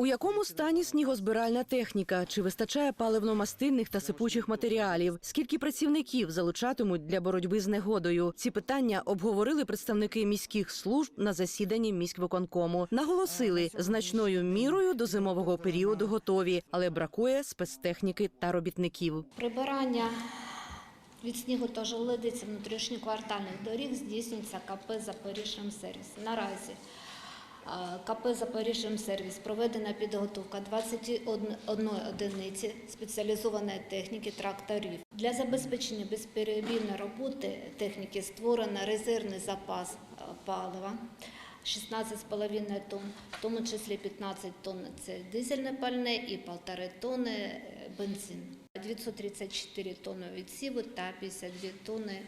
У якому стані снігозбиральна техніка? Чи вистачає паливно-мастильних та сипучих матеріалів? Скільки працівників залучатимуть для боротьби з негодою? Ці питання обговорили представники міських служб на засіданні міськвиконкому. Наголосили, значною мірою до зимового періоду готові, але бракує спецтехніки та робітників. Прибирання від снігу та жоледиці внутрішньоквартальних доріг здійснюється КП «Запоріжжямсервіс». Наразі е, КП «Запоріжжямсервіс» проведена підготовка 21 одиниці спеціалізованої техніки тракторів. Для забезпечення безперебійної роботи техніки створено резервний запас палива. 16,5 тонн, в тому числі 15 тонн – це дизельне пальне і 1,5 тонни бензин. 934 тонни відсіву та 52 тонни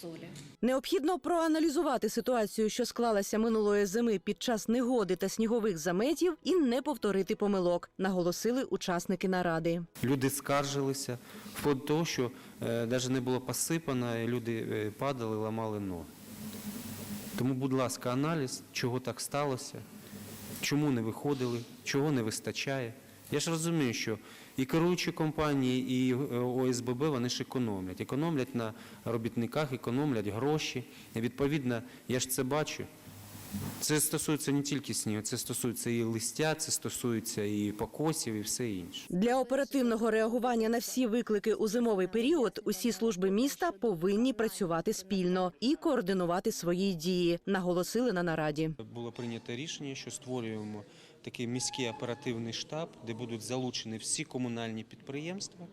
солі. Необхідно проаналізувати ситуацію, що склалася минулої зими під час негоди та снігових заметів, і не повторити помилок, наголосили учасники наради. Люди скаржилися, вплоть того, що навіть не було посипано, і люди е, падали, ламали ноги. Тому, будь ласка, аналіз, чого так сталося, чому не виходили, чого не вистачає. Я ж розумію, що і керуючі компанії, і е, ОСББ вони ж економлять. Економлять на робітниках, економлять гроші. І відповідно, я ж це бачу. Це стосується не тільки снігу, це стосується і листя, це стосується і покосів, і все інше. Для оперативного реагування на всі виклики у зимовий період усі служби міста повинні працювати спільно і координувати свої дії, наголосили на нараді. Було прийнято рішення, що створюємо такий міський оперативний штаб, де будуть залучені всі комунальні підприємства.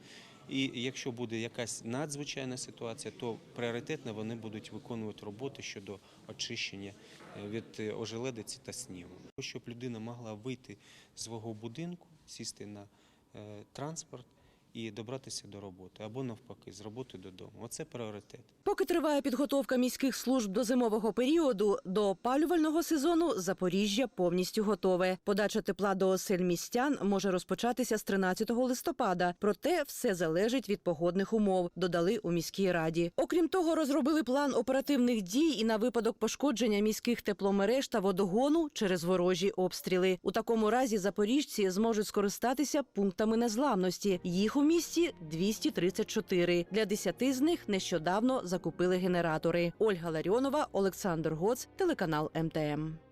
І якщо буде якась надзвичайна ситуація, то пріоритетно вони будуть виконувати роботи щодо очищення е, від е, ожеледиці та снігу. Щоб людина могла вийти з свого будинку, сісти на е, транспорт і добратися до роботи або навпаки з роботи додому. Оце пріоритет. Поки триває підготовка міських служб до зимового періоду, до опалювального сезону Запоріжжя повністю готове. Подача тепла до осель містян може розпочатися з 13 листопада. Проте все залежить від погодних умов, додали у міській раді. Окрім того, розробили план оперативних дій і на випадок пошкодження міських тепломереж та водогону через ворожі обстріли. У такому разі запоріжці зможуть скористатися пунктами незламності. Їх місті 234. Для 10 з них нещодавно закупили генератори. Ольга Ларіонова, Олександр Гоц, телеканал МТМ.